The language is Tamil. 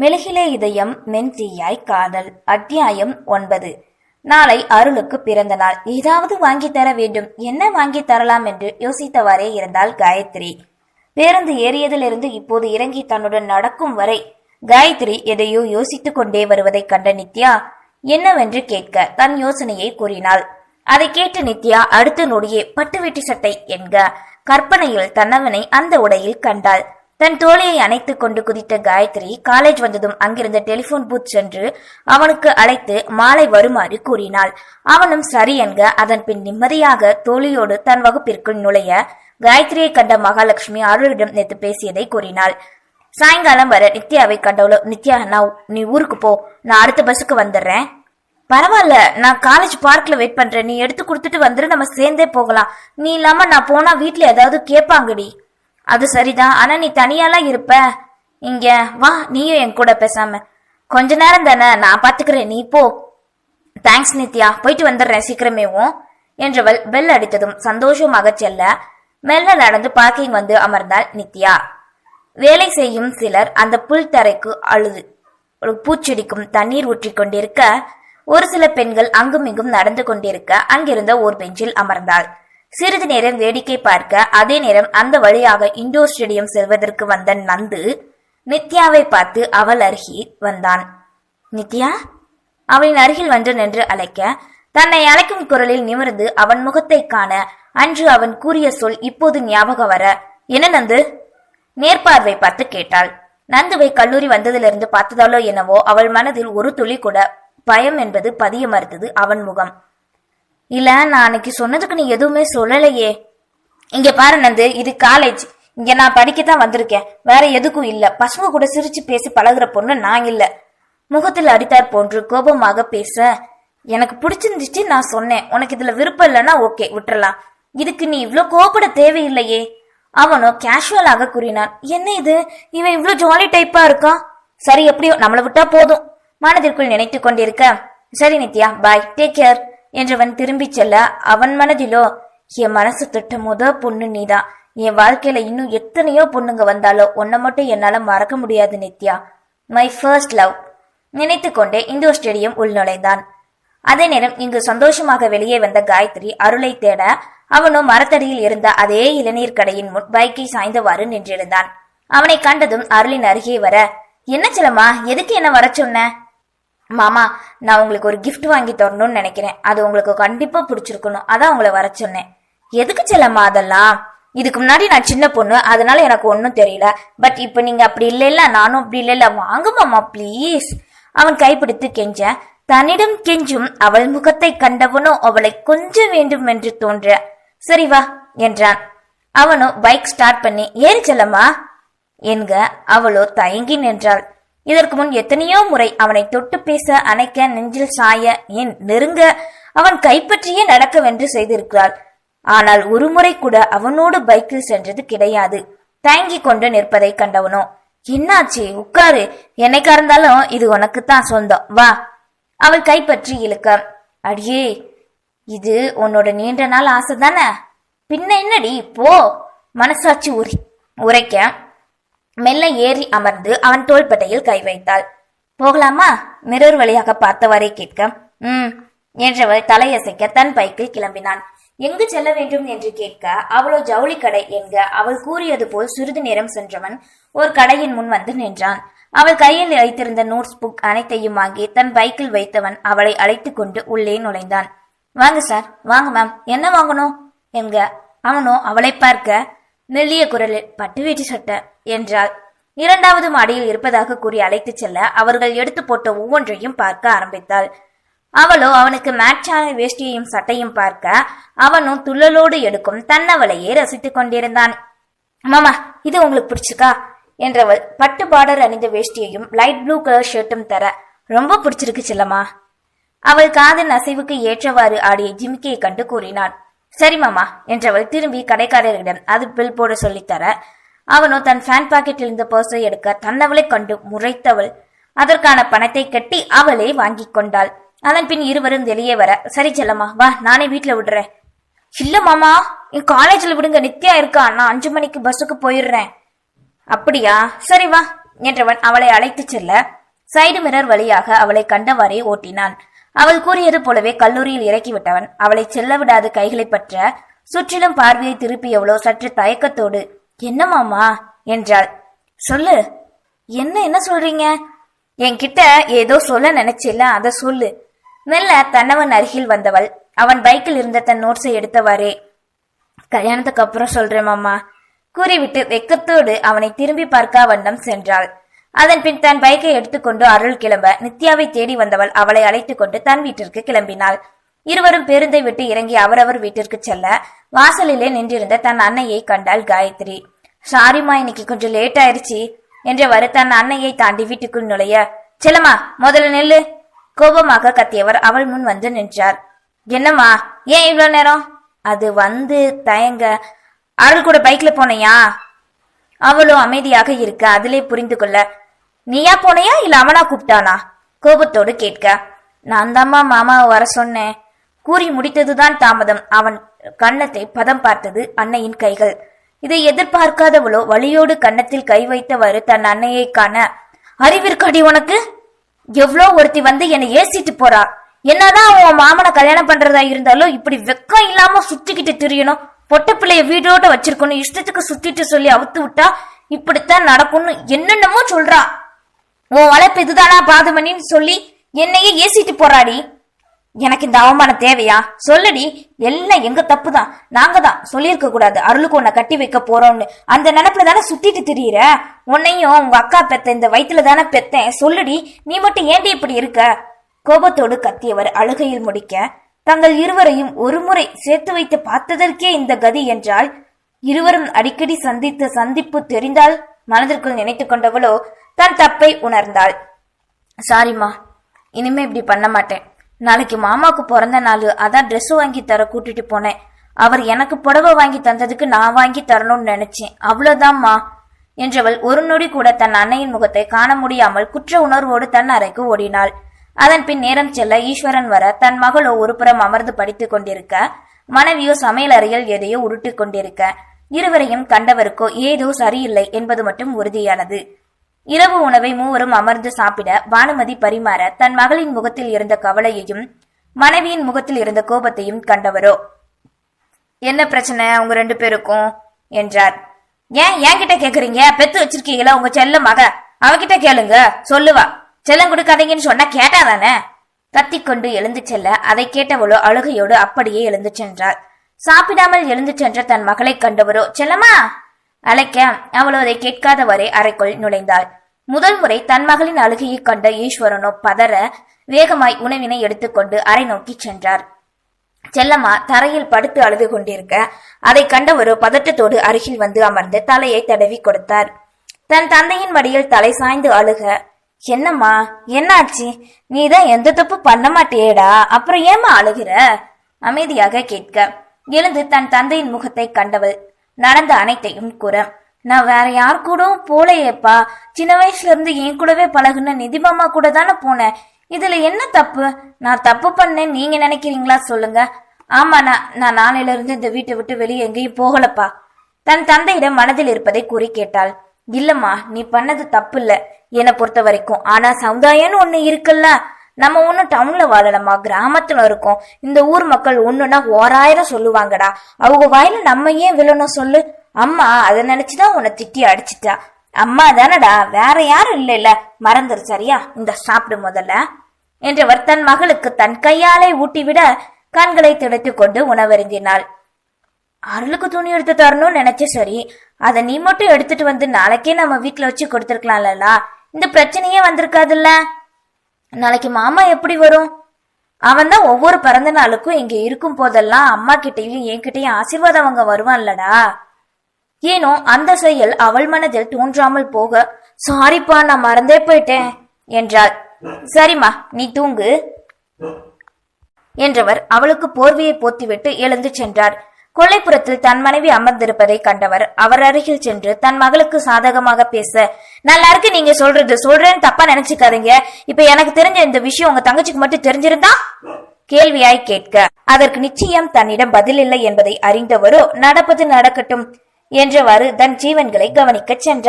மெழுகிலே இதயம் மென்தீயாய் காதல். அத்தியாயம் ஒன்பது. நாளை அருளுக்கு பிறந்த நாள். ஏதாவது வாங்கி தர வேண்டும். என்ன வாங்கி தரலாம் என்று யோசித்தவாறே இருந்தால் காயத்ரி. பேருந்து ஏறியதிலிருந்து இப்போது இறங்கி தன்னுடன் நடக்கும் வரை காயத்ரி எதையோ யோசித்துக் கொண்டே வருவதை கண்ட நித்யா என்னவென்று கேட்க தன் யோசனையை கூறினாள். அதை கேட்ட நித்யா அடுத்த நொடியே பட்டு வேட்டி சட்டை என்க கற்பனையில் தன்னவனை அந்த உடையில் கண்டாள். தன் தோழியை அணைத்துக் கொண்டு குதித்த காயத்ரி காலேஜ் வந்ததும் அங்கிருந்த டெலிபோன் பூத் சென்று அவனுக்கு அழைத்து மாலை வருமாறு கூறினாள். அவனும் சரி என்க அதன் பின் நிம்மதியாக தோழியோடு தன் வகுப்பிற்குள் நுழைய காயத்ரியை கண்ட மகாலட்சுமி அருளிடம் நேற்று பேசியதை கூறினாள். சாயங்காலம் வர நித்யாவை கண்டவளோ நித்யா நான் நீ ஊருக்கு போ நான் அடுத்த பஸ்ஸுக்கு வந்துடுறேன் பரவாயில்ல நான் காலேஜ் பார்க்ல வெயிட் பண்றேன். நீ எடுத்து கொடுத்துட்டு வந்துரு நம்ம சேர்ந்தே போகலாம். நீ இல்லாம நான் போனா வீட்ல ஏதாவது கேட்பாங்கடி அது சரிதான். ஆனா நீ தனியாலாம் இருப்ப. இங்க வா நீயும் என் கூட பேசாம. கொஞ்ச நேரம் தானே நான் பாத்துக்கிறேன். நீ போ. தேங்க்ஸ் நித்யா. போயிட்டு வந்துடுறேன் சீக்கிரமேவும் என்றவள் பெல் அடித்ததும் சந்தோஷமாக செல்ல மெல்ல நடந்து பார்க்கிங் வந்து அமர்ந்தாள் நித்யா. வேலை செய்யும் சிலர் அந்த புல் தரைக்கு அழுது. ஒரு பூச்செடிக்கும் தண்ணீர் ஊற்றி கொண்டிருக்க ஒரு சில பெண்கள் அங்குமிங்கும் நடந்து கொண்டிருக்க அங்கிருந்த ஓர் பெஞ்சில் அமர்ந்தாள். சிறிது நேரம் வேடிக்கை பார்க்க அதே நேரம் அந்த வழியாக இண்டோர் ஸ்டேடியம் செல்வதற்கு வந்த நந்து நித்யாவை பார்த்து அவள் அருகில் வந்தான். நித்யா? அவளின் அருகில் வந்து நின்று அழைக்க தன்னை அழைக்கும் குரலில் நிமிர்ந்து அவன் முகத்தை காண அன்று அவன் கூறிய சொல் இப்போது ஞாபகம் வர என்ன நந்து? நேர்பார்வை பார்த்து கேட்டாள். நந்துவை கல்லூரி வந்ததிலிருந்து பார்த்ததாலோ என்னவோ அவள் மனதில் ஒரு துளி கூட பயம் என்பது பதிய மறுத்தது அவன் முகம். இல்ல நான் அன்னைக்கு சொன்னதுக்கு நீ எதுவுமே சொல்லலையே. இங்க பாரு நந்து இது காலேஜ் இங்க நான் படிக்கத்தான் வந்திருக்கேன். வேற எதுக்கும் இல்ல. பசங்க கூட சிரிச்சு பேசி பழகுற பொண்ணு நான் இல்ல. முகத்தில் அடித்தார் போன்று கோபமாக பேச எனக்கு பிடிச்சிருந்துச்சு நான் சொன்னேன். உனக்கு இதுல விருப்பம் இல்லைன்னா ஓகே விட்டுறலாம். இதுக்கு நீ இவ்ளோ கோபப்பட தேவையில்லையே. அவனோ கேஷுவலாக கூறினான். என்ன இது? இவன் இவ்ளோ ஜாலி டைப்பா இருக்கான் சரி எப்படியோ நம்மளை விட்டா போதும். மனதிற்குள் நினைத்து கொண்டிருக்க சரி நித்யா பாய் டேக் கேர் என்றவன் திரும்பிச் செல்ல அவன் மனதிலோ என் மனசு திட்ட முத பொண்ணு நீதான் என் வாழ்க்கையில இன்னும் எத்தனையோ பொண்ணுங்க வந்தாலோ உன்னை மட்டும் என்னால மறக்க முடியாது நித்யா. மை ஃபர்ஸ்ட் லவ் நினைத்து கொண்டே இந்தோர் ஸ்டேடியம் உள்நுழைந்தான். அதே நேரம் இங்கு சந்தோஷமாக வெளியே வந்த காயத்ரி அருளை தேட அவனோ மரத்தடியில் இருந்த அதே இளநீர் கடையின் முன் பைக்கை சாய்ந்தவாறு நின்றிருந்தான். அவனை கண்டதும் அருளின் அருகே வர என்ன செல்லம்மா எதுக்கு என்ன வர சொன்ன? மாமா நான் உங்களுக்கு ஒரு கிஃப்ட் வாங்கி தரணும்னு நினைக்கிறேன். அது உங்களுக்கு கண்டிப்பா பிடிச்சிருக்கணும். அதான் உங்களை வர சொன்னேன். எதுக்கு செல்லம்மா அதெல்லாம்? இதுக்கு முன்னாடி நான் சின்ன பொண்ணு அதனால எனக்கு ஒன்றும் தெரியல. பட் இப்போ நீங்க அப்படி இல்லைல்ல நானும் அப்படி இல்லைல்ல. வாங்க மாமா ப்ளீஸ் அவன் கைப்பிடித்து கெஞ்ச. தன்னிடம் கெஞ்சும் அவள் முகத்தை கண்டவனோ அவளை கொஞ்ச வேண்டும் என்று தோன்ற. சரி வா என்றான். அவனோ பைக் ஸ்டார்ட் பண்ணி ஏறி செல்லம்மா. என்க அவளோ தயங்கி நின்றாள். இதற்கு முன் எத்தனையோ முறை அவனை தொட்டு பேச அணைக்க நெஞ்சில் சாய ஏன் நெருங்க? அவன் கைப்பற்றியே நடக்கவென்று செய்திருக்கிறாள். ஆனால் ஒருமுறை கூட அவனோடு பைக்கில் சென்றது கிடையாது. தயங்கி கொண்டு நிற்பதை கண்டவனோ. என்னாச்சு? உட்காரு. என்னைக்கா இருந்தாலும் இது உனக்குத்தான் சொந்தம். வா. அவள் கைப்பற்றி இழுக்க அடியே இது உன்னோட நீண்ட நாள் ஆசை தானே? பின்ன என்னடி? போ. மனசாட்சி உரி உரைக்க மெல்ல ஏறி அமர்ந்து அவன் தோள்பட்டையில் கை வைத்தாள். போகலாமா? மிரர் வழியாக பார்த்தவாறே கேட்க ம் என்றவள் தலையசைக்க தன் பைக்கில் கிளம்பினான். எங்கு செல்ல வேண்டும்? என்று கேட்க அவளோ ஜவுளி கடை என்க அவள் கூறியது போல் சிறிது நேரம் சென்றவன் ஒரு கடையின் முன் வந்து நின்றான். அவள் கையில் வைத்திருந்த நோட்ஸ் புக் அனைத்தையும் வாங்கி தன் பைக்கில் வைத்தவன் அவளை அழைத்து கொண்டு உள்ளே நுழைந்தான். வாங்க சார் வாங்க மேம் என்ன வாங்கணும்? என்க அவனோ அவளை பார்க்க மெல்லிய குரலில் பட்டு வேட்டி சட்டை என்றாள். இரண்டாவது மாடியில் இருப்பதாக கூறி அழைத்துச் செல்ல அவர்கள் எடுத்து போட்ட ஒவ்வொன்றையும் பார்க்க ஆரம்பித்தாள். அவளோ அவனுக்கு மேட்சான வேஷ்டியையும் சட்டையும் பார்க்க அவனும் துள்ளலோடு எடுக்கும் தன்னவளையே ரசித்துக் கொண்டிருந்தான். மாமா இது உங்களுக்கு பிடிச்சிருக்கா? என்றவள். பட்டு பார்டர் அணிந்த வேஷ்டியையும் லைட் ப்ளூ கலர் ஷர்ட்டும் தர ரொம்ப பிடிச்சிருக்கு செல்லம்மா. அவள் காதின் அசைவுக்கு ஏற்றவாறு ஆடிய ஜிமிக்கியை கண்டு கூறினான். சரி மாமா என்றவள் திரும்பி கடைக்காரரிடம் அது பில் போட சொல்லித்தர. அவனோ தன் ஃபேன் பாக்கெட்டில் இருந்த பர்ஸை எடுக்க தன்னவளை கண்டு முறைத்தவள். அதற்கான பணத்தை கட்டி அவளே வாங்கி கொண்டாள். அதன் பின் இருவரும் வெளியே வர சரி செல்லம்மா வா நானே வீட்டுல விடுறேன். இல்ல மாமா என் காலேஜ்ல விடுங்க நித்யா இருக்கா நான் அஞ்சு மணிக்கு பஸ்ஸுக்கு போயிடுறேன். அப்படியா? சரி வா என்றவன் அவளை அழைத்துச் செல்ல. சைடு மிரர் வழியாக அவளை கண்டவாறே ஓட்டினான். அவள் கூறியது போலவே கல்லூரியில் இறக்கிவிட்டவன். அவளை செல்ல விடாது கைகளை பற்ற சுற்றிலும் பார்வையை திருப்பியவளோ சற்று தயக்கத்தோடு என்னமாமா என்றாள். சொல்லு. என்ன என்ன சொல்றீங்க? என்கிட்ட ஏதோ சொல்ல நினைச்சில்ல அத சொல்லு. மெல்ல தன்னவன் அருகில் வந்தவள் அவன் பைக்கில் இருந்த தன் நோட்ஸை எடுத்தவாறே. கல்யாணத்துக்கு அப்புறம் சொல்றேன் மாமா. கூறிவிட்டு வெக்கத்தோடு அவனை திரும்பி பார்க்கா வண்ணம் சென்றாள். அதன் பின் தன் பைக்கை எடுத்துக்கொண்டு அருள் கிளம்ப நித்யாவை தேடி வந்தவள் அவளை அழைத்துக் கொண்டு தன் வீட்டிற்கு கிளம்பினாள். இருவரும் பேருந்தை விட்டு இறங்கி அவரவர் வீட்டிற்கு செல்ல வாசலிலே நின்றிருந்த தன் அன்னையை கண்டாள் காயத்ரி. சாரிம்மா இன்னைக்கு கொஞ்சம் லேட் ஆயிருச்சு என்றவாறு தன் அன்னையை தாண்டி வீட்டுக்குள் நுழைய செல்லம்மா முதல்ல நெல்லு கோபமாக கத்தியவர் அவள் முன் வந்து நின்றார். என்னம்மா ஏன் இவ்வளவு நேரம்? அது வந்து தயங்க அருள் கூட பைக்ல போனையா? அவளும் அமைதியாக இருக்க அதிலே புரிந்து கொள்ள நீயா போனையா? இல்ல அவனா கூப்பிட்டானா? கோபத்தோடு கேட்க நான் தாம்மா மாமாவை வர சொன்னேன். கூறி முடித்ததுதான் தாமதம். அவன் கன்னத்தை பதம் பார்த்தது அன்னையின் கைகள். இதை எதிர்பார்க்காதவளோ வழியோடு கன்னத்தில் கை வைத்தவாறு தன் அன்னையை காண அறிவிற்காடி உனக்கு? எவ்வளோ ஒருத்தி வந்து என்னை ஏசிட்டு போறா? என்னதான் உன் மாமனை கல்யாணம் பண்றதா இருந்தாலும் இப்படி வெக்கம் இல்லாம சுத்திக்கிட்டு திரியணும். பொட்ட பிள்ளைய வீடோட வச்சிருக்கணும் இஷ்டத்துக்கு சுத்திட்டு சொல்லி அவுத்து விட்டா இப்படித்தான் நடக்கும்னு என்னென்னமோ சொல்றா. உன் வளர்ப்பு இதுதானா பாதமணின்னு சொல்லி என்னையே ஏசிட்டு போறாடி. எனக்கு இந்த அவமானம் தேவையா? சொல்லுடி எல்லாம் எங்க தப்பு தான் நாங்க தான் சொல்லியிருக்க கூடாது. அருளுக்கு உன்னை கட்டி வைக்க போறோம்னு. அந்த நினப்புல தானே சுத்திட்டு திரியிற? உன்னையும் உங்க அக்கா பெத்த இந்த வயிற்றுல தானே பெத்தேன். சொல்லுடி நீ மட்டும் ஏண்டி இப்படி இருக்க? கோபத்தோடு கத்தியவர் அழுகையில் முடிக்க தங்கள் இருவரையும் ஒருமுறை சேர்த்து வைத்து பார்த்ததற்கே இந்த கதி என்றால் இருவரும் அடிக்கடி சந்தித்த சந்திப்பு தெரிந்தால் மனதிற்குள் நினைத்து கொண்டவளோ தன் தப்பை உணர்ந்தாள். சாரிம்மா இனிமே இப்படி பண்ண மாட்டேன். நாளைக்கு மாமாவுக்கு பிறந்த நாள் அதான் ட்ரெஸ் வாங்கி தர கூட்டிட்டு போனேன். அவர் எனக்கு புடவை வாங்கி தந்ததுக்கு நான் வாங்கி தரணும்னு நினைச்சேன். அவ்வளவுதாம்மா என்றவள் ஒரு நொடி கூட தன் அன்னையின் முகத்தை காண முடியாமல் குற்ற உணர்வோடு தன் அறைக்கு ஓடினாள். அதன் பின் நேரம் செல்ல ஈஸ்வரன் வர தன் மகளோ ஒரு புறம் அமர்ந்து படித்துக் கொண்டிருக்க மனைவியோ சமையல் அறையில் எதையோ உருட்டிக் கொண்டிருக்க இருவரையும் கண்டவருக்கோ ஏதோ சரியில்லை என்பது மட்டும் உறுதியானது. இரவு உணவை மூவரும் அமர்ந்து சாப்பிட பானுமதி பரிமாற தன் மகளின் முகத்தில் இருந்த கவலையையும் மனைவியின் முகத்தில் இருந்த கோபத்தையும் கண்டவரோ. என்ன பிரச்சனை? உங்க ரெண்டு பேருக்கும்? என்றார். ஏன் என்கிட்ட கேக்குறீங்க? பெத்து வச்சிருக்கீங்களா உங்க செல்ல மக? அவகிட்ட கேளுங்க. சொல்லுவா. செல்லம் கொடுக்காதீங்கன்னு சொன்னா கத்தி கத்திக்கொண்டு எழுந்து செல்ல அதை கேட்டவளோ அழுகையோடு அப்படியே எழுந்து சென்றாள். சாப்பிடாமல் எழுந்து சென்ற தன் மகளை கண்டவரோ செல்லம்மா! அழைக்க. அவளோ அதை கேட்காதவரை அறைக்குள் நுழைந்தாள். முதல் முறை தன் மகளின் அழுகையை கண்ட ஈஸ்வரனோ பதற வேகமாய் உணவினை எடுத்துக்கொண்டு அறை நோக்கி சென்றார். செல்லம்மா தரையில் படுத்து அழுது கொண்டிருக்க. அதை கண்டவரோ பதட்டத்தோடு அருகில் வந்து அமர்ந்து தலையை தடவி கொடுத்தார். தன் தந்தையின் மடியில் தலை சாய்ந்து அழுக என்னம்மா என்னாச்சு? நீ தான் எந்த தப்பு பண்ண மாட்டியேடா? அப்புறம் ஏம்மா அழுகிற? அமைதியாக கேட்க. எழுந்து தன் தந்தையின் முகத்தை கண்டவள். நடந்த அனைத்தையும் கூற. நான் வேற யார் கூடவும் போலையேப்பா. சின்ன வயசுல இருந்து என் கூடவே பழகுன நிதிமாமா கூட தானே போனேன். இதுல என்ன தப்பு? நான் தப்பு பண்ணேன் நீங்க நினைக்கிறீங்களா சொல்லுங்க. ஆமா நான் நான் நாளையில இருந்து இந்த வீட்டை விட்டு வெளியே எங்கேயும் போகலப்பா. தன் தந்தையிடம் மனதில் இருப்பதை கூறி கேட்டாள். இல்லம்மா நீ பண்ணது தப்பு இல்ல என்னை பொறுத்த வரைக்கும் ஆனா சமுதாயம்னு ஒண்ணு இருக்குல்ல? நம்ம ஒன்னும் டவுன்ல வாழலம்மா. கிராமத்துல இருக்கோம். இந்த ஊர் மக்கள் ஒண்ணுன்னா ஓராயிரம் சொல்லுவாங்கடா. அவங்க வாயில நம்ம ஏன் விழணும் சொல்லு? அம்மா அதை நினைச்சுதான் உன்னை திட்டி அடிச்சிட்டா. அம்மா தானடா. வேற யாரும் இல்ல இல்ல மறந்துரு சரியா? இந்த சாப்பிடு முதல்ல. என்றவர் தன் மகளுக்கு தன் கையாலே ஊட்டிவிட கண்களை துடைத்துக் கொண்டு உணவருந்தினாள். அருளுக்கு துணி எடுத்து தரணும்னு நினைச்ச சரி அதை நீ மட்டும் எடுத்துட்டு வந்து நாளைக்கே நம்ம வீட்டில் வச்சு கொடுத்துருக்கலாம்ல இந்த பிரச்சனையே வந்திருக்காதுல்ல? நாளைக்கு மாமா எப்படி வரும்? அவன் தான் ஒவ்வொரு பிறந்த நாளுக்கும் இங்க இருக்கும் போதெல்லாம் அம்மா கிட்டையும் என்கிட்டயும் ஆசீர்வாதம் அவங்க வருவான்லடா. ஏனோ அந்த செயல் அவள் மனதில் தோன்றாமல் போக சாரிப்பா நான் மறந்தே போயிட்டேன் என்றாள். சரிம்மா நீ தூங்கு என்றவர் அவளுக்கு போர்வையை போத்திவிட்டு எழுந்து சென்றார். கொல்லைப்புறத்தில் தன் மனைவி அமர்ந்திருப்பதை கண்டவர். அவர் அருகில் சென்று தன் மகளுக்கு சாதகமாக பேச நல்லா இருக்கு நீங்க சொல்றது சொல்றேன்னு தப்பா நினைச்சுக்காதீங்க. இப்ப எனக்கு தெரிஞ்ச இந்த விஷயம் உங்க தங்கச்சிக்கு மட்டும் தெரிஞ்சிருந்தா? கேள்வியாய் கேட்க அதற்கு நிச்சயம் தன்னிடம் பதில் இல்லை என்பதை அறிந்தவரோ நடப்பது நடக்கட்டும் என்றவாறு தன் ஜீவன்களை கவனிக்கச் சென்றார்.